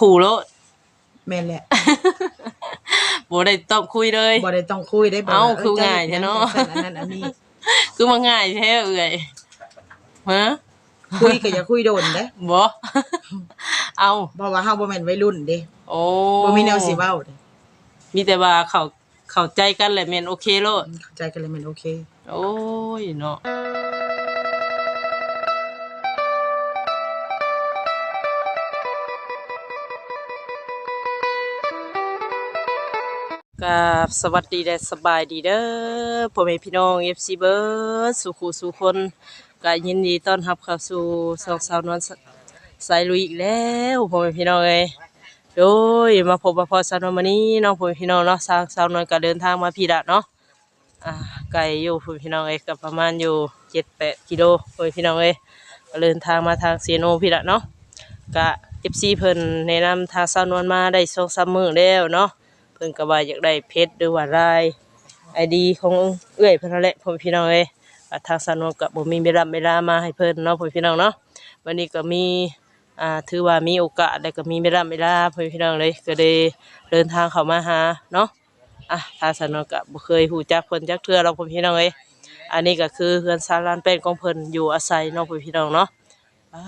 ขู่โลดแม่นแหละบ่ได้ต้องคุยเลย บ่ได้ต้องคุยได้บ่เอ้าว่คือง่ายแท้เนาะจ้ฮ็ดหยังจังซั่นอันนั้นอันนี้คือมาง่ายแท้เอ่ยฮะคุยก็อย่าคุยโดนเด้บ่เอาเพราะว่าเฮาบ่แม่นวัยรุ่นเด้โอ้บ่มีแนวสิเว้าเด้มีแต่ว่าเขาเข้าใจกันแหละแม่นโอเคโลดเข้าใจกันเลยแม่นโอเค โอ้ยเนาะ กับสวัสดีและสบายดีเด้อพ่อแม่พี่น้อง FC เบิร์ดสุขุสุคนก็ยินดีต้อนรับเข้าสู่สองสาวนวลสายลุยอีกแล้วพ่อแม่พี่น้องเอ้ยโดยมาพบมาพอสาวนวลมื้อนี้น้องพ่อแม่พี่น้องเนาะสาวสาวนวลก็เดินทางมาพี่ละเนาะอ่าไกลอยู่พ่อพี่น้องเอ้ยกับประมาณอยู่เจ็ดแปดกิโลพ่อแม่พี่น้องเอ้ยก็เดินทางมาทางเซโนพี่ละเนาะกะเอฟซีเพิ่นแนะนำทางสาวนวลมาได้สองสามมื้อแล้วเนาะ พิ่นก็ว่าอยากได้เพชรหรือว่าลายไอดีของเอื้อยเพิ่นนั่นแหละพ่อพี่น้องเอ้ยทางสานวก็บ่มีเวลาเวลามาให้เพิ่นเนาะพ่อพี่น้องเนาะวันนี้ก็มีอ่าถือว่ามีโอกาสและก็มีเวลาเวลาพ่อพี่น้องเลยก็ได้เดินทางเข้ามาหาเนาะอะทางสนวนก็บ่เคยหูจักเพิ่นจักเทื่อเราพี่น้องเอ้ยอันนี้ก็คือเฮือนซาลานเป็นของเพิ่นอยู่อาศัยเนาะพ่อพี่น้องเนาะอ่า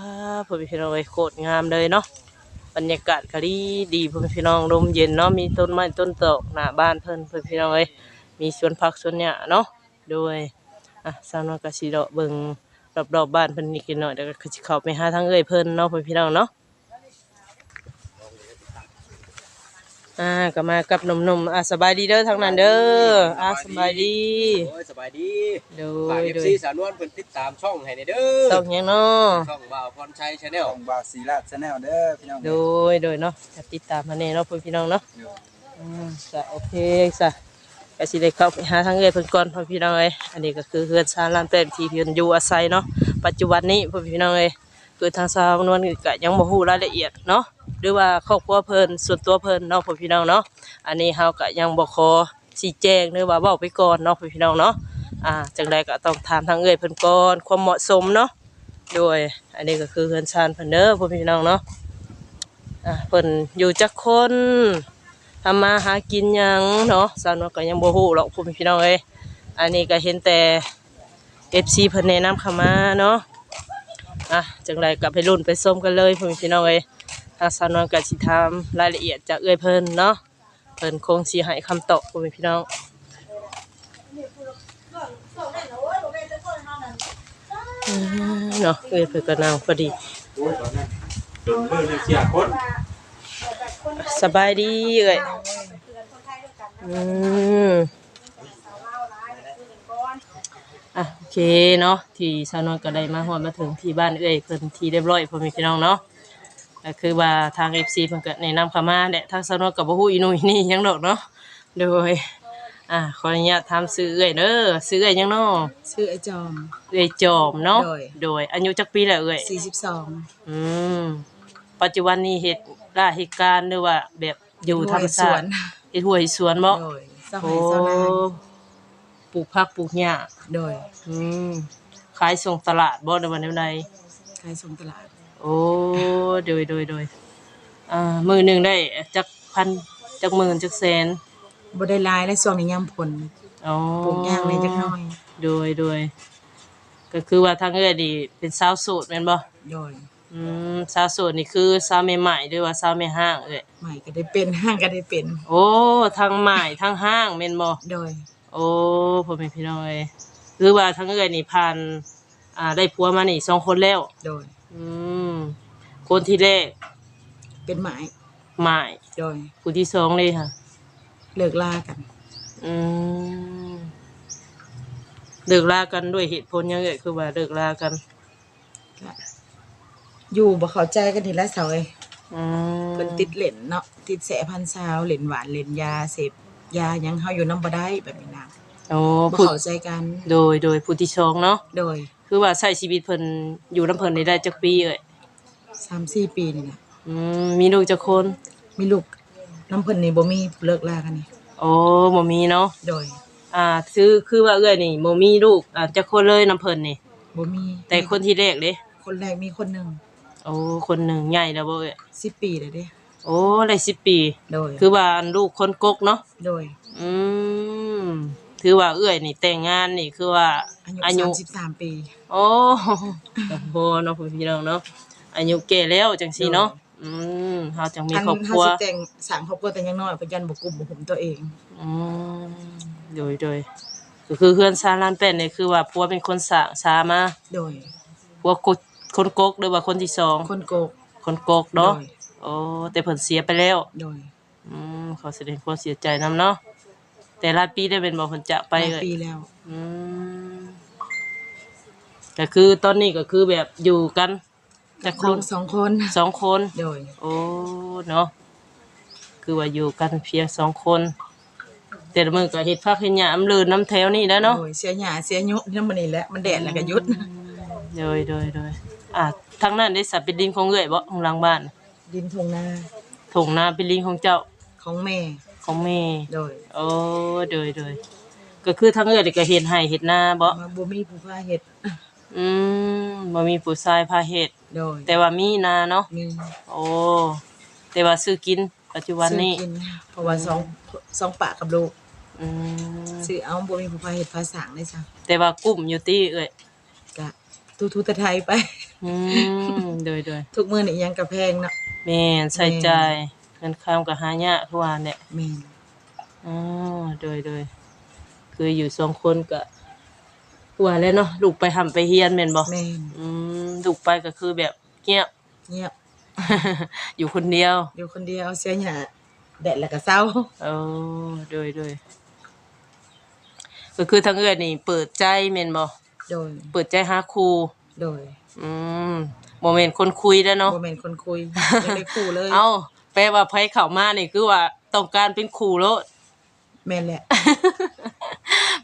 พ่อพี่น้องเอ้ยโคตรงามเลยเนาะ บรรยากาศก็ดีดีพ่อพี่น้องลมเย็นเนาะมีต้นไม้ต้นตอกหน้าบ้านเพื่อนพ่อพี่น้องเอ้ยมีสวนผักสวนหญ้าเนาะด้วยอะสาวนวลก็สิเลาะเบิ่งรอบๆบ้านเพิ่นนิดหน่อยแล้วก็สิเข้าไปหาทางเอ้ยเพิ่นเนาะพ่อพี่น้องเนาะ อ่าก็มากับหนุ่มๆอะสบายดีเด้อทางนั้นเด้ออะสบายดีโอ้ยสบายดีโดฝากยเอฟโดยซีสาวนวลเพิ่นติดตามช่องให้ในเด้อส่งหยังเนาะช่องบ่าวพรชัยชาแนลของบาซีลาดชาแนลเด้อพี่น้องโดยโดยเนาะจะติดตามมาแน่เนาะพ่อพี่น้องเนาะ อืมก็โอเคซะก็สิได้เข้าไปหาทางเอ้ยเพิ่นก่อนพ่อพี่น้องเอ้ยอันนี้ก็คือเฮือนชาลานแป้นที่เพิ่นอยู่อาศัยเนาะปัจจุบันนี้พ่อพี่น้องเอ้ย คือทางสาวนวลก็ยังบ่ฮู้รายละเอียดเนาะหรือว่าครอบครัวเพิ่นส่วนตัวเพิ่นเนาะพ่อพี่น้องเนาะอันนี้เฮาก็ยังบ่ขอชี้แจงหรือว่าเว้าไปก่อนเนาะพ่อพี่น้องเนาะอ่าจังใดก็ต้องถามทางเอ้ยเพิ่นก่อนความเหมาะสมเนาะโดยอันนี้ก็คือเฮือนชานเพิ่นเด้อพ่อพี่น้องเนาะอะเพิ่นอยู่จักคนทำมาหากินยังเนาะสาวนวลก็ยังบ่ฮู้หรอกพ่อพี่น้องเอ้ยอันนี้ก็เห็นแต่ FC เพิ่นแนะนำเข้ามาเนาะ อะจังไดก็ไปรุ่นไปส้มกันเลยพ่อพี่น้องเอ้ยทางสาวนวลก็สิถามรายละเอียดจากเอ้อยเพิ่นเนาะเพิ่นคงสิให้คำตอบพ่อพี่น้องเนาะเอ้อยเพิ่นก็นั่งพอดีจนเลิกเลยเสียคนสบายดีเอ้ยอืมอะโอ เคเนาะที่สาวนวลก็ได้มาฮอดมาถึงที่บ้านเอ้ยเพิ่นที่เรียบร้อยพ่อแม่พี่น้องเนาะก็คือว่าทาง FC เพิ่นก็แนะนำเข้ามาและทางสาวนวลก็บ่ฮู้อีหนุ่ยนี่หยังดอกเนาะโดยอะขออนุญาตถามชื่อเอ้ยเด้อชื่อเอ้ยหยังเนาะชื่อไอ้จอม เอ้ยจอมเนาะโดย โดยอายุจักปีแล้วเอ้ย42 อืมปัจจุบันนี้เฮ็ดราชการหรือว่าแบบอยู่ธรรมชาติเฮ็ดหัวเฮ็ดสวนบ่โดยเจ้าโอ้ให้เจ้านาย ปลูกผักปลูกหญ้าโดยอืมขายส่งตลาดบ่ในวันใดขายส่งตลาด โอ้โดยโดยโดยอ่ามือหนึงได้จักพันจักหมื่นจักแสนบ่ได้หลายและช่วงนี้ยามผลอ๋อปลูกย่างในจักหน่อย โดยโดยก็คือว่าทางเอ้อยนี่เป็นสาวโสดแม่นบ่โดยอืมสาวโสดนี่คือสาวใหม่ๆหรือว่าสาวแม่ห้างเอ้ยใหม่ก็ได้เป็นห้างก็ได้เป็น โอ้ทั้งใหม่ทั้งห้างแม่นบ่โดย โอ้พ่อแม่พี่น้องเอ้ยคือว่าทั้งเอ้ยนี่ผ่านอ่าได้ผัวมานี่สองคนแล้ว โดย อืมคนที่แรกเป็นหมายหมายโดยคนที่สองเลยค่ะ เลิกลากัน อืมเลิกลากันด้วยเหตุผลหยังเอ่ยคือว่าเลิกลากันก็อยู่บ่เข้าใจกันทีละเสาเอ้ยอืมเพิ่นติดเหล่นเนาะติดแสพันซาวเหล่นหวานเหล่นยาเสพ ยาหยังเฮาอยู่น้ำบ่ได้แบบนี้นะโอ้บ่ผู้เข้าใจกันโดยโดยผู้ที่สองเนาะโดยคือว่าใช้ชีวิตเพิ่นอยู่น้ำเพิ่นได้ได้จักปีเอ่ย3-4ปีนี่แหละอืมมีลูกจักคนมีลูกน้ำเพิ่นนี่บ่มีเลิกลากันนี่โอ้บ่มีเนาะโดยอ่าคือคือว่าเอ้ยนี่บ่มีลูกอ่าจักคนเลยน้ำเพิ่นนี่ บ่มีแต่คนที่แรกเด้คนแรกมีคนหนึ่งโอ้คนหนึ่งใหญ่แล้วบ่เอ้ย10ปีแล้วเด้ โอ้ได้สิบปี โดยคือว่าอันลูกคนกกเนาะโดยอืมถือว่าเอื้อยนี่แต่งงานนี่คือว่าอาอายุยุ33ปี โอ้โหเนาะพี่น้องเนาะอายุแก่แล้วจังซี่เนาะอืมเฮาจังมีคันครอบคเฮารัว สิแต่งสร้างครอบครัวแต่ยังน้อยเพิ่นยันบ่กลุ่มบ่หุมตัวเอง อืมโดยโดยก็คือเฮือนซาลานเป็ดนี่คือว่าผัวเป็นคนสร้างสามาโดยผัวกกคนกกหรือว่าคนที่สองคนโกกคนกกเนาะโดย โอ้แต่เพิ่นเสียไปแล้ว โดยอืมขอแสดงความเสียใจนํเนาะแต่ละปีได้เป็นบ่เพิ่นจะไปหลายเลยปีแล้ว อืมก็คือตอนนี้ก็คือแบบอยู่กันแต่คลูนกสองคน สองคน โดย โอ้เนาะคือว่าอยู่กันเพียงสองคน แต่ละมือก็เฮ็ดพักเฮ็ดหยามลืนน้ำแถวนี่แหล้วเนาะโดยเสียหญ้าเสียยุนำมันนี่แหละมันแดดแล้วก็หยุด โดยโดยโดยอะทางนั้นได้สับเป็นดินของเอื้อยบ่ของหลังบ้าน ดินทงนาถงนาเป็นดินของเจ้าของแม่ของแม่โดยโอ้โดยโดยก็คือทางเอื้อยนี่ก็เฮ็ดให้เฮ็ดนาบ่มาบ่มีผู้พาเฮ็ดอืมบ่มีผู้ชายพาเฮ็ดโดยแต่ว่ามีนาเนาะมีโอ้แต่ว่าซื้อกินปัจจุบันนี้ซื้อกิเพราะว่าสองสองปะกับลูกอืมซื้อเอาบ่มีผู้พาเฮ็ดภาษาได้จ้ะแต่ว่ากุ้มอยู่ที่เอ้ยก็ทุทุๆตะไทยไปอืมโดยโดยทุกมื้อนี่ยังก็แพงเนาะ แม่นใส่ใจายเงินข้ามกับหายากทุกวันเนี่ยแม่นอ๋อโดยโดยคืออยู่สองคนก็ว่าแล้วเนาะลูกไปทำไปเฮียนแม่นบ่แม่นอืมลูกไปก็คือแบบเงียบ เงียบอยู่คนเดียวอยู่คนเดียวเสียหญ้าแดดแล้วก็เศร้าโอ้โดยโดยก็คือทางเอื้อนี่เปิดใจแม่นบ่โดยเปิดใจหาครูโดย อืม บ่แม่นคนคุยแล้วเนาะบ่แม่นคนคุยไม่ได้คู่เลยเอ้าแปลว่าไผเข้ามานี่คือว่าต้องการเป็นครูโลดแม่นแหละ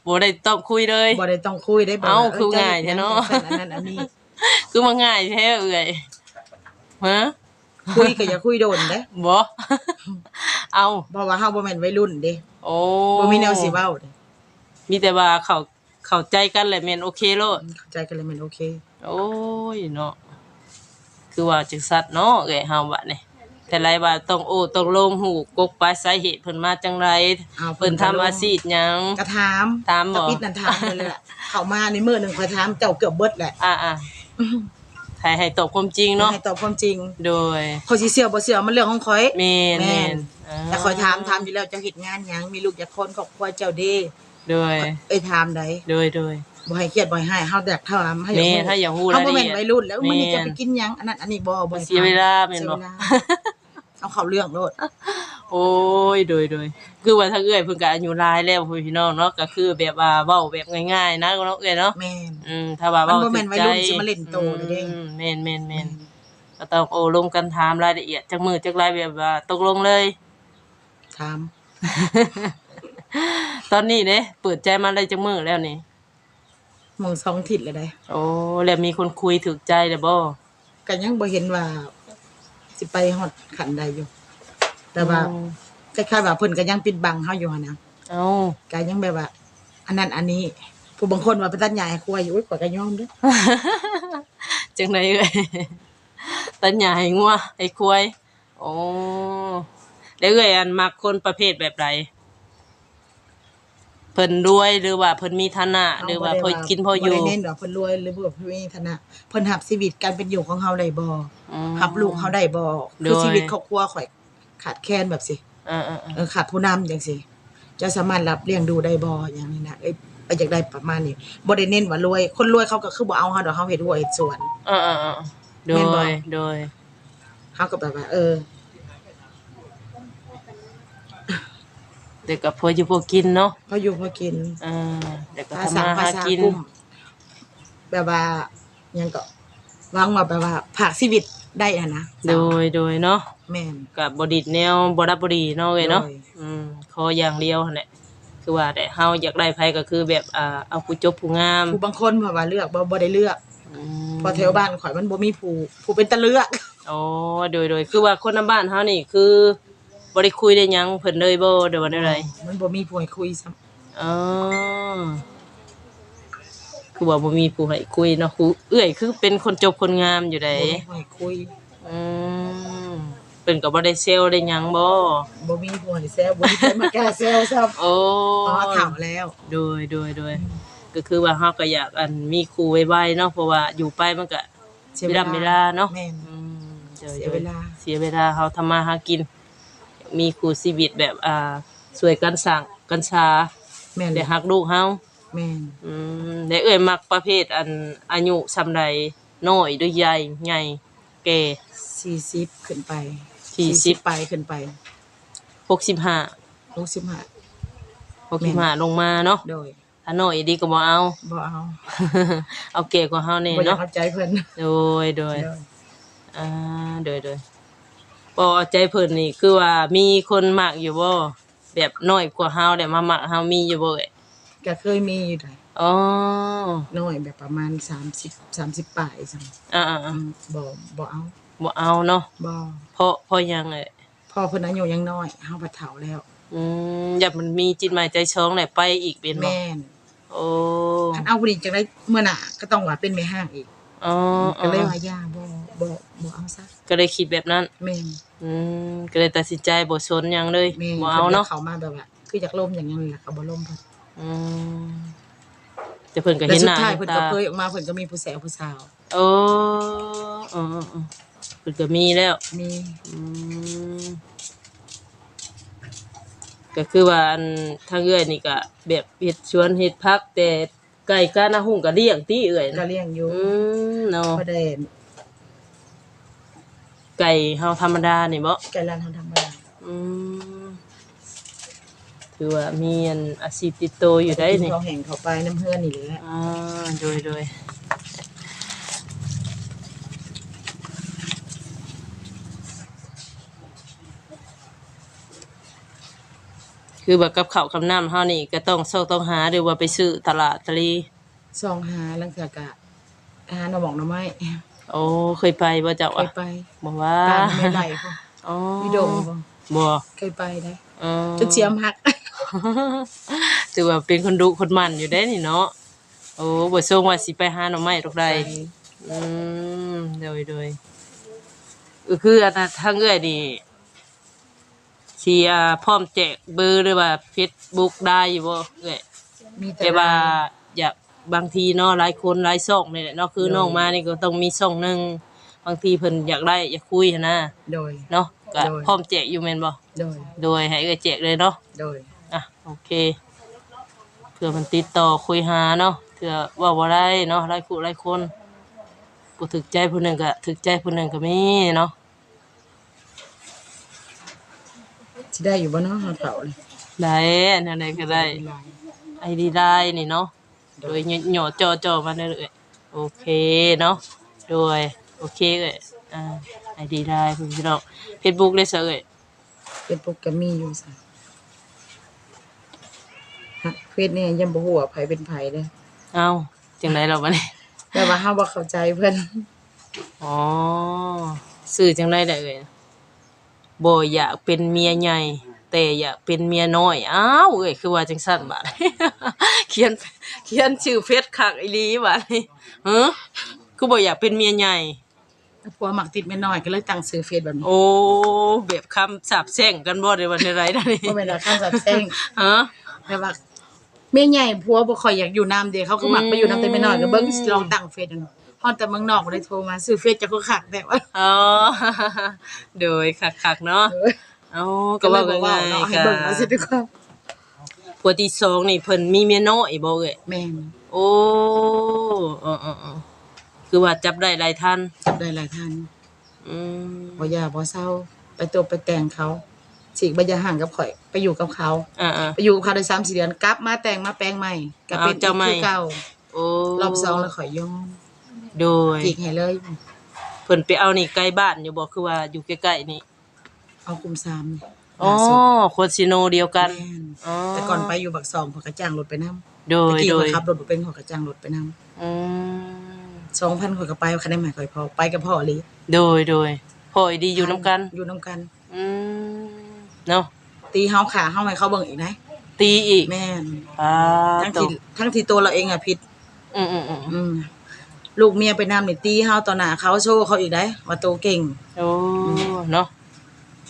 บ่ได้ต้องคุยเลยบ่ได้ต้องคุยได้บ่เอ้าว่คือง่ายแท้เนาะจ้ฮ็ดหยังจังซั่นอันนั้นอันนี้ คือมาง่ายแท้เอ่ยฮะคุยก็อย่าคุยโดนเด้บ่เอาเพราะว่าเฮาบ่แม่นวัยรุ่นเด้โอ้บ่มีแนวสิเว้าเด้มีแต่ว่าเขาเข้าใจกันแหละแม่นโอเคโลดเข้าใจกันเลยแม่นโอเค โอ้ยเนาะ คือว่าจังสัตว์เนาะเอ้ยเฮาบัดนี่แต่ไรว่าต้องโอ้ต้องลงหูกกปลายสาเหตุเพิ่นมาจังไรอ้าวเพิ่นทำอาชีพหยังก็ถามถามบ่ตะปิดนั่นถามไปเลยแหละเข้ามาในมื้อหนึงค่อยถามเจ้าเกือบเบิดแหละอ่าๆให้ให้ตอบความจริงเนาะให้ตอบความจริงโดยข้อยสิเชื่อบ่เชื่อมันเรื่องของข้อยแม่นแม่แม่นนอ่แต่ข้อยถามถามอยู่แล้วเจ้าเฮ็ดงานหยังมีลูกจักคนครอบครัวเจ้าเด้โดย เอ้ยถามได้โดยโดย บ่ให้เครียดบ่ให้ให้เฮาอยากถามเฮาอยากแม่รู้ถ้าอยากรู้เฮาบ่แม่นรายละเอียดวัยรุ่นแล้วมื้อนี้แม่นจะไปกินหยังอันนั้นอันนี้บ่บ่ให้เสียเวลาแม่นเสียบ่เวลาเอาเข้าเรื่องโลดโอ้ยโดยโดยคือว่าถ้าเอื้อยเพิ่นก็อายุหลายแล้วพี่น้องเนาะก็คือแบบว่าเว้าแบบง่ายๆนะเนาะเอื้อยเนาะแม่นอืมถ้าว่าเว้ามันบ่แม่นถึงใจวัยรุ่นสิมาเล่นโตเลยเด้อืมแม่นแม่นแม่นก็ต้องโอ้ลงกันถามรายละเอียดจักมือจักรายแบบว่าตกลงเลยถามตอนนี้เด้เปิดใจมาได้จักมือแล้วนี่ หมองสองทิศเลยได้โอ้แล้วมีคนคุยถูกใจแล้วบ่ก็ยังบ่เห็นว่า สิไปฮอดขันใดอยู่ แต่ว่าอืมคล้ายๆว่าเพิ่นก็ยังปิดบังเฮาอยู่หั่นนะเอ้า ก็ยังแบบว่า อันนั้นอันนี้ ผู้บางคนว่าไปตัดหญ้าให้ควายอยู่อุ้ยข่อยก็ยอมเด้อจังไดเอ้ยตัญญาให้งัวให้ควายโอ้แล้วเอ้ยอันมักคนประเภทแบบใดเพิ่นรวยหรือว่าเพิ่นมีฐานะหรือว่าพอกินพออยู่บ่ได้เน้นดอกเพิ่นรวยหรือว่าเพิ่นมีฐานะเพิ่นรับชีวิตการเป็นอยู่ของเฮาได้บ่อืมรับลูกเฮาได้บ่โดคือยชีวิตครอบครัวข่อยขาดแคลนแบบสิอ่าเออขาดผู้นำจังซี่จะสามารถรับเลี้ยงดูได้บ่อย่างนี้นะเอ้ยไปอยากได้ประมาณนี้บ่ได้เน้นว่ารวย คนรวยเขาก็คือบ่เอาเฮาดอกเฮาเฮ็ดหัวเฮ็ดสวนๆอ่าๆๆโดแม่นบ่ยโดยเฮาก็แบบว่าเออ เด็กกับพออยู่พอกินเนาะพออยู่พอกินอ่าเด็กก็ภาทำษามาภาหาษากินกลุ่มแบบว่าหยังก็วางว่าแบบว่าภาคชีวิตได้อะนะโดยโดยเนาะแม่น กับบดิตแนวบรับบดีเนาะเว้ยเนาะโดย อืมขออย่างเดียวหั่นแหละคือว่าแต่เฮาอยากได้ไผก็คือแบบอ่าเอาผู้จบผู้งามผู้บางคนเพราะว่าเลือกบ่บ่ได้เลือกอืมเพอแถวบ้านข่อยมันบ่มีผู้ผู้เป็นตะเลือก อ๋อโดยโดยคือว่าคนในบ้านเฮานี่คือ บ่ได้คุยได้หยังเพิ่นเลยบ่เดี๋ยวว่าได้ไรมันบ่มีผู้ให้คุยซ้ำอ๋อคือว่าบ่มีผู้ให้คุยเนาะครูเอื้อยคือเป็นคนจบคนงามอยู่ไดบ่มีผู้ให้คุยอืมโดพิ่นก็บ่ได้เซลได้หยังบ่บ่มีผัวให้แซวบ่มีใครมากล้าแซวซ้ำโอ้เพราะว่าเฒ่าแล้ว โดยโดยโดยก็คือว่าเฮาก็อยากอันมีครูไว้ๆเนาะเพราะว่าอยู่ไปมันก็เสียเวลาเวลาเนาะแม่นอืมโดเสียเวลา เสียเวลาเฮาทำมาหากิน มีครูชีวิตแบบอ่าสวยกันสร้างกันชาแม่นได้ฮักลูกเฮาแม่นอืมได้เอ่ยมักประเภทอันอายุซำใดน้อยหรือใหญ่ใหญ่แก่ 40ขึ้นไปสี่สิบไปขึ้นไป65 65 65ลงมาเนาะโดยถ้าน้อยดีก็บ่เอา บ่เอาเอาแก่กว่าเฮานี่บ่อยากเนาะเอาใจเพิ่นโดยโดย โดย อ่าโดยโดย บ่เอาใจเพิ่นนี่คือว่ามีคนมักอยู่บ่แบบน้อยกว่าเฮาได้มามักเฮามีอยู่บ่เอ้ยก็เคยมีอยู่ได้อ๋อน้อยแบบประมาณ 30 30ปลายซั่นอ่าอืมบ่บ่เอาๆบ่เอาเนาะบ่เพราะเพราะหยังเอ้ยพ่อเพิ่นอายุยังน้อยเฮาบ่เฒ่าแล้ว อืมอยากมันมีจิตหมายใจช้องแหละไปอีกเป็นบ่แม่นโอ้คันเอาผู้นี้จังได้เมื่อหน้าก็ต้องว่าเป็นแม่ห้างอีกอ๋อก็เลยว่าย่าบ่บ่บ่เอาซะก็เลยคิดแบบนั้นแม่น อืมก็เลยตัดสินใจบ่สนหยังเลยแม่นบ่เอาเนาะพิ่เขามาแบบว่าคืออยากล่มอย่างนั้นแหละเขาบ่ล่มเพิ่นอืมแต่เพิ่นก็แต่เห็นสุหดน้าท้ายเห็เพิ่นนก็ตาเผยออกมาเพิ่นก็มีผู้แสวผู้สาว โอ้อ๋ออ๋อเพิ่นก็มีแล้ว มีอืมก็คือว่าอันทางเอื้อยนี่ก็แบบเฮ็ดสวนเฮ็ดพักแต่ไก่ก้านาหุ่งก็เลี้ยงติเอื้อยก็นะเลี้ยงอยู่อืมเนาะบ่ได้ ไก่เฮาธรรมดานี่บ่ไก่ร้านทำธรรมดาอืมถือว่ามีอันอาชีพติดโตวอยู่ได้นี่ เขาแห่งเขาไปน้ำเฮือนนี่แหละอ่าโดยโดยคือแบบกับข้าวกับน้ำเฮานี่ก็ต้องเซาต้องหาหรือว่าไปซื้อตลาดตะลีซองหาลังเทื่อกะหาหน่อหมอกหน่อไม้ โอ้เคยไปบ่เจ้าเคอะยไปบอกว่าตามไม่ไหลพ่ออ๋อวิดงบ่บ่เคยไปได้อ๋อจนเสียมหัก ถือว่าเป็นคนดุคนมันอยู่ได้นี่เนาะโอ้บ่ส่งว่าสิไปหาหน่อไม้ดอกใด อืมโดยโดยก็คืออันนั้นทางเอื้อยนี่สิอ่าพร้อมแจกเบอร์หรือว่า Facebook ได้อยู่บ่เอื้อยมีแต่แต่ว่าอยาก บางทีเนาะหลายคนหลายช่องนี่แหละเนาะคือน้องมานี่ก็ต้องมีช่องหนึงบางทีเพิ่นอยากได้อยากคุยหั้นนะโดย เนาะก็โดย พร้อมแจกอยู่แม่นบ่โดย โดยให้เอื้อยแจกเลยเนาะ โดย อะโอเคเผื่อมันติดต่อคุยหาเนาะเผื่อว่าบ่ได้เนาะหลายคู่หลายคนผู้ถึกใจผู้หนึงก็ถึกใจผู้หนึงก็มีเนาะสิได้อยู่บ่เนาะเฮาเฒ่าเลยได้อันนั้นก็ได้ไอดีได้นี่เนาะ โดยหย่อจอจอมาได้เลยโอเคเนาะโดยโอเคเลยอ่าไอดีได้พี่น้อง Facebook ได้เสยเอ้ยเป็นโปรแกรมมีอยู่ซะฮะเฟซนี่ยังบ่ฮู้ว่าไผเป็นไผเด้เอ้าจังได๋เราบัดนี้แต่ว่าเฮาบ่เข้าใจเพิ่นอ๋อสื่อจังได๋ได้เอ้ยบ่อยากเป็นเมียใหญ่แต่อยากเป็นเมียน้อย อ้าวเอ้ยคือว่าจังซั่นบาดเขียน เขียนชื่อเฟซคักอีหลีบาดนี้ฮะคือบ่อยากเป็นเมียใหญ่ ผัวมักติดแม่น้อยก็เลยตั้งชื่อเฟซแบบนี้โอ้แบบคำสาบแช่งกันบ่ได้วันไรนั่นนี่บ่แม่นว่าคำสับแซงฮะ แต่ว่าแม่ใหญ่ผัวบ่ค่อยอยากอยู่นํเด้เขาก็มักไปอยู่นํแต่แม่น้อยก็เบิ่งลองตั้งเฟซนั่นฮอดแต่เมืองนอกบ่ได้โทรมาซื้อเฟซจะก็คักแต่ว่าอ๋อ โดยคักๆเนาะเอ้าก็เว้าง่ายเนาะๆให้ก็เบิ่งเอาสิดีกว่า ผัวที่สองนี่เพิ่นมีเมียน้อยบ่เอ้ยแม่นโอ้เออๆๆคือว่าจับได้หลายท่านจับได้หลายท่านอืมบ่ยาบ่เศร้า ไปตัวไปแต่งเขาสิบ่อย่าห่างกับข่อยไปอยู่กับเขา อ่าไปอยู่กับเขาได้3 4เดือนกลับมาแต่งมาแปลงใหม่ก็เป็นเอาเจ้าใหม่ คือเก่าๆโอ้รอบสองแล้วข่อยยอมโดยจิกให้เลยเพิ่นไปเอานี่ใกล้บ้านอยู่บ่คือว่าอยู่ใกล้ๆนี่เอากลุ่มสามนี่ อ๋อล่าสุดคนซิโนเดียวกันแม่นอ๋อแต่ก่อนไปอยู่บักซองพอกระจ้างรถไปนํโดยตะกี้โดข่อยยขับรถบ่เป็นขอยกระจ้างรถไปนํอืม2,000ข่อยก็ไปคันได้ใหม่ข่อยพอไปกับพ่ออีหลีโดยโดยพ่อไอ้ดีอยู่น้ำกัน อยู่นํกัน อืมเนาะตีเฮาขาเฮาให้เขาเบิ่งอีกนะตีอีกแม่นอ่าทั้งตที่กทั้งที่ตัวเราเองอะผิดอืมอืมอืมอืมลูกเมียไปนำนี่ตีเฮาต่อหน้าเขาโชว์เขาอีกได้ว่าโตเก่ง โอ้ เนาะ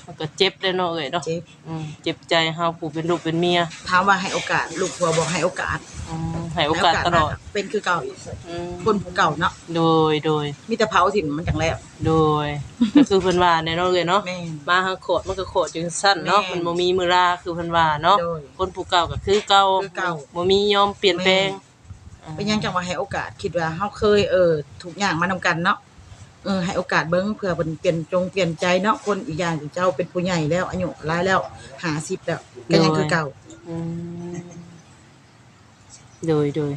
มันก็เจ็บได้เนาะเอ้ยเนาะเจ็บอืมเจ็บใจเฮาผู้เป็นลูกเป็นเมียถามว่าให้โอกาส ลูกผัวบอกให้โอกาสอืมให้โอกาสตลอด เป็นคือเก่าอีกอืมคนผู้เก่าเนาะโดยโดย มีแต่เผาถิ่นมันจังแล้ว โดย ก็คือเพิ่นว่าแน่เนาะเอ้ยเนาะแม่นมาหาโคดมันก็โคดจังสั้นเนาะแม่มันบ่มีมือลาคือเพิ่นว่าเนาะโดยคนผู้เก่าก็คือเก่าคือเก่า บ่มียอมเปลี่ยนแปลง เป็นหยังจังว่าให้โอกาส คิดว่าเฮาเคยเออทุกอย่างมานำกันเนาะเออให้โอกาสเบิ่งเพื่อเพิ่นเปลี่ยนจงเปลี่ยนใจเนาะคนอีกอย่างที่เจ้าเป็นผู้ใหญ่แล้วอายุหลายแล้ว50แล้วก็ยังคือเก่าอืมโดยโดย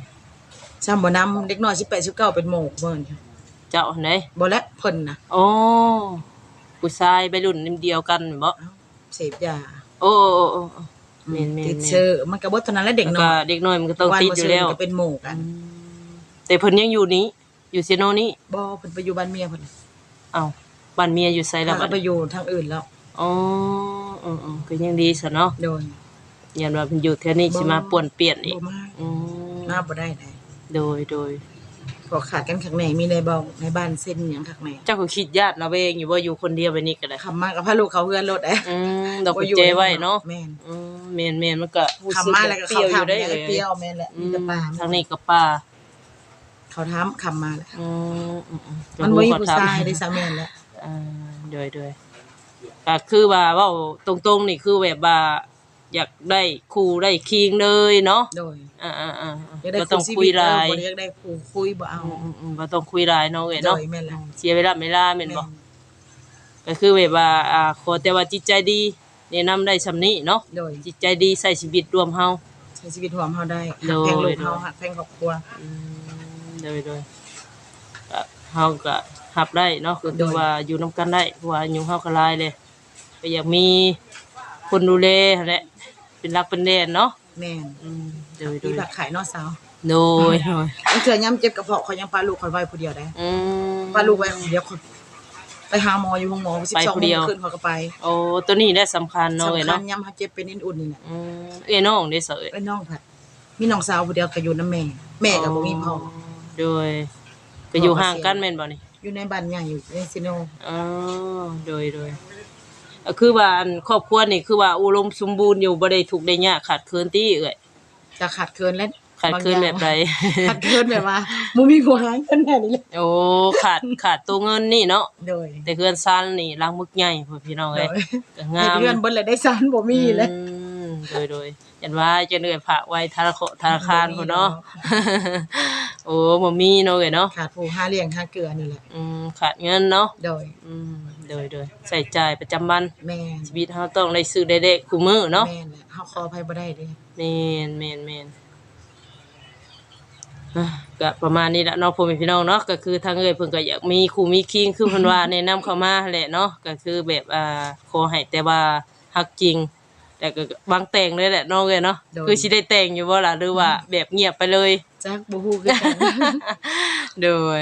ซ้ำบ่นำเด็กน้อย18 19เป็นโหมกเบิ่นเจ้าไหนบ่และเพิ่นน่ะโอ้ผู้ชายไปรุ่นเดียวกันบ่เอ้าเสพยาโอ้โอ้โอ้โอ้แม่นๆๆติดเชื้อมันก็บ่เท่านั้นแหละเด็กแล้วน้ก็อยเด็กน้อยมันก็ต้องติดอยู่แล้วนบ่เชิญก็เป็นโหมกกันแต่เพิ่นยังอยู่นี้ อยู่เซโนนี้บ่เพิ่นไปอยู่บ้านเมียเพิ่นเอ้าบ้านเมียอยู่ไสแล้วบัแล้ดวไปนี้อยู่ทางอื่นแล้วอ๋ออือๆก็ยังดีซะเนาะโดยยันว่าเพิ่นอยู่แถวนี้สิมาป่วนเปลี่ยนอีกบ่มาอืมมาบ่ได้ได้โดยโดยพอขาดกันข้างในมีในบ้านในบ้านเส้นหยังข้างในเจ้าก็คิดญาติเราเองอยู่ว่าอยู่คนเดียวไปนี่ก็ได้คำมากับพาลูกเขาเฮือนรถเด้อืมดอกกุญแจไว้เนาะแม่นอืมแม่นแม่นมันก็รู้สึกคำมาแล้วก็เปรี้เขายวอยู่ทำได้ได้เลยเปรี้ยวแม่นแหละอืมีมแต่ปลาทางนี้ก็ป่า เขาทำคำมาแล้วอืมอืมอืมันบ่มีก็ผู้ทำชายได้ซะแม่นแล้วอ่าโดยโดยก็คือว่าเว้าตรงๆนี่คือแบบว่าอยากได้ครูได้คิงเลยเนาะโดยอ่าอ่าอ่าอยากได้ก็ต้องชีคุวิยตหลายเออบ่ได้อยากได้ผู้คุยบ่เอาอืมอืมบ่ต้องคุยหลายเนาะเอ้ยโดเนาะยแม่นแล้วเสียเวลาเวลาแม่นบ่ ก็คือแบบว่าอ่าขอแต่ว่าจิตใจดีแนะนำได้สำนี้เนาะโดยจิตใจดีใส่ชีวิตรวมเฮา ใช้ชีวิตร่วมเฮาได้โดหัยกแพงลูกเฮาหักแพงครอบครัว อืม โดยโดยก็เฮาก็รับได้เนาะก็คือว่าอยู่นํกันได้เพราะว่าอายุเฮาก็หลายเลยก็อยากมีคนดูแลนั่นแหละเป็นรักเป็นแดนเนาะแม่นอืมโดยโดมียผักขายเนอกสาวโดยโดยบางเทื่อยามเจ็บกระเพาะเขายังพาลูกเขาไว้ผู้เดียวได้อืมพาลูกไว้คนเดียวคนไปหาหมออยู่โรงหมอไป12ผู้เดียวโมงคืนเขาก็ไปโอ้ตัวนี้ได้สำคัญเนาะเอ้ยสำคัเนาะญยามเฮาเจ็บเป็นนิดอุ่นนี่แหละอืมเอ้ยน้องได้เสยไอ้น้องผัดมีน้องสาวผู้เดียวก็อยู่นํแม่ แม่ก็บ่มีพ่อ โดยก็อยู่ห่างกันแม่นบ่นี่อยู่ในบ้านใหญ่อยู่ในซิโนอ๋อโดยโดยก็คือว่าอันครอบครัวนี่คือว่าอุดมสมบูรณ์อยู่บ่ได้ทุกข์ได้ยากขาดเคินตี้เอ้ยจะขาดเคินแล้วขาดเคินแบบใดขาดเคินแบบว่าบ่มีผู้หาเงินแน่นี่แหละโอ้ขาดขาดตัวเงินนี่เนาะโดยแต่เฮือนซันนี่ล้างมึกใหญ่พ่อพี่น้องโดเอ้ยยก็ให้งามเพื่อนเบิ่นเลยได้ซานบ่มีเลยอืมโดยโดยยันว่าจะเหนื่อยฝากไว้ธนาคารธนาคารพุ่นเนาะ โอ้บ่มีเนาะเอ้ยเนาะขาดผู้หาเลี้ยงหาเกลือนี่แหละอืมขาดเงินเนาะโดยอืมโดยโดยใส่จ่ายประจำวันแม่นชีวิตเฮาต้องได้ซื้อได้เด็กคู่มือเนาะแม่นแหละเฮาขออภัยบ่ได้เด้แม่นแม่นแม่นอะก็ประมาณนี้แหละเนาะพ่อแม่พี่น้องเนาะก็คือทางเอ้ยเพิ่นก็อยากมีคู่มีคิงคือเพิ่นว่าแนะนำเข้ามาแหละเนาะก็คือแบบอ่าขอให้แต่ว่าฮักจริง แต่ก็วางแต่งเลยแหละเน้องเอ้ยเนาะคือสิได้แต่งอยู่บ่ล่ะหรือว่าแบบเงียบไปเลย จักบ่ฮู้คือกันโดย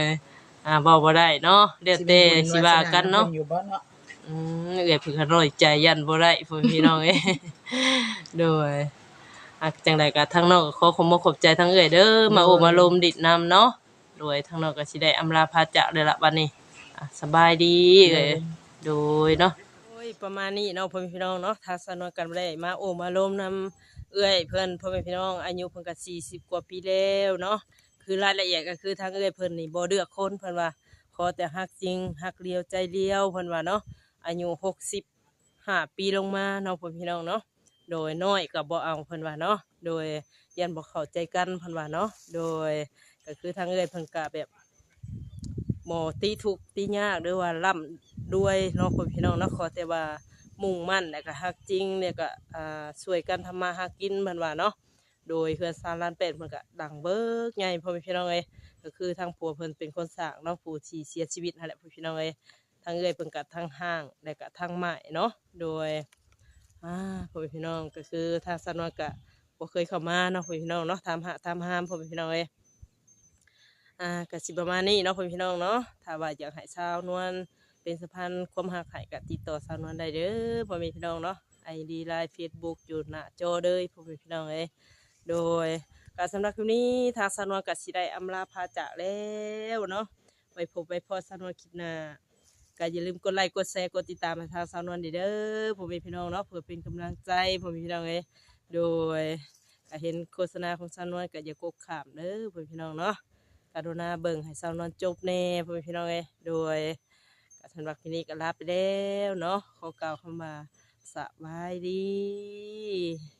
อ่าเว้าบ่ได้เนาะเดี๋ยวแต่สิว่ากันเนาะอยู่บ่เนาะอืมเอ้ยเพิ่นก็น้อยใจยันบ่ได้พ่อแม่พี่น้องเอ้ยโดยอะจังไดก็ทางนอกก็ขอขอบคุณขอบใจทั้งเอ้ยเด้อมาโอบมาลมดิดนํเนาะโดยทางนอกก็สิได้อำลาพาจากเลยล่ะบัดนี้อะสบายดีเอ้ยโดยเนาะโอ้ยประมาณนี้เนาะพ่อแม่พี่น้องเนาะถ้าสนวนกันบ่ได้มาโอบมาลมนํ เอ้ยเพิ่อนพ่อแม่พี่น้องอายุเพิ่นก็40กว่าปีแล้วเนาะคือรายละเอียดก็คือทางเอ้ยเพิ่นนี่บ่เลือกคนเพิ่นว่าขอแต่ฮักจริงฮักเลียวใจเลียวเพิ่นว่าเนาะอายุ65ปีลงมาเนาะพ่อพี่น้องเนาะโดยน้อยก็บ่เอาเพิ่นว่าเนาะโดยยันบ่เข้าใจกันเพิ่นว่าเนาะโดยก็คือทางเอ้ยเพิ่นก็แบบหมอตีทุกตียากหรือว่าร่ำด้วยเนาะพ่อพี่น้องเนาะขอแต่ว่า มุ่งมั่นแล้วก็ฮักจริงเนี่ยก็อ่าช่วยกันทำมาหากินเพิ่นว่าเนาะโดยเฮือนซานล้านเป็ดเพิ่นก็ดังเบิกใหญ่พ่อพี่น้องเอ้ยก็คือทางผัวเพิ่นเป็นคนสร้างเนาะผู้ที่เสียชีวิตนั่นแหละพี่น้องเอ้ยทางเอ้ยเพิ่นกับทางห้างและก็ทางใหม่เนาะโดยอ่าพ่อแม่พี่น้องก็คือทางสนวนกะบ่เคยเข้ามาเนาะพ่อแม่พี่น้องเนาะตามหาตามห้ามพ่อแม่พี่น้องเอ้ยอ่าก็สิประมาณนี้เนาะพ่อแม่พี่น้องเนาะถ้าว่าอยากให้ชาวนวล เป็นสะพานความหักไห่กับติดต่อสาวนวลได้เด้อพ่อแม่พี่น้องเนาะไอดีไลน์เฟซบุ๊กอยู่หน้าจอเลยพ่อแม่พี่น้องเอ้ยโดยการสำหรับคลิปนี้ทางสาวนวลกับสีได้อำลาพาจากแล้วเนาะไปพบไว้พอสาวนวลคลิปหน้าก็อย่าลืมกดไลค์กดแชร์กดติดตามทางสาวนวลเด้อพ่อแม่พี่น้องเนาะเพื่อเป็นกำลังใจพ่อแม่พี่น้องเอ้ยโดยเห็นโฆษณาของสาวนวลก็อย่ากกขามเด้อพ่อพี่น้องเนาะการดูนาเบิ่งให้สาวนวลจบแน่พ่อพี่น้องเอ้ยโดย สำหรับคลินี้ก็ลาไปแล้วเนาะขอก่าเข้ามาสบายดี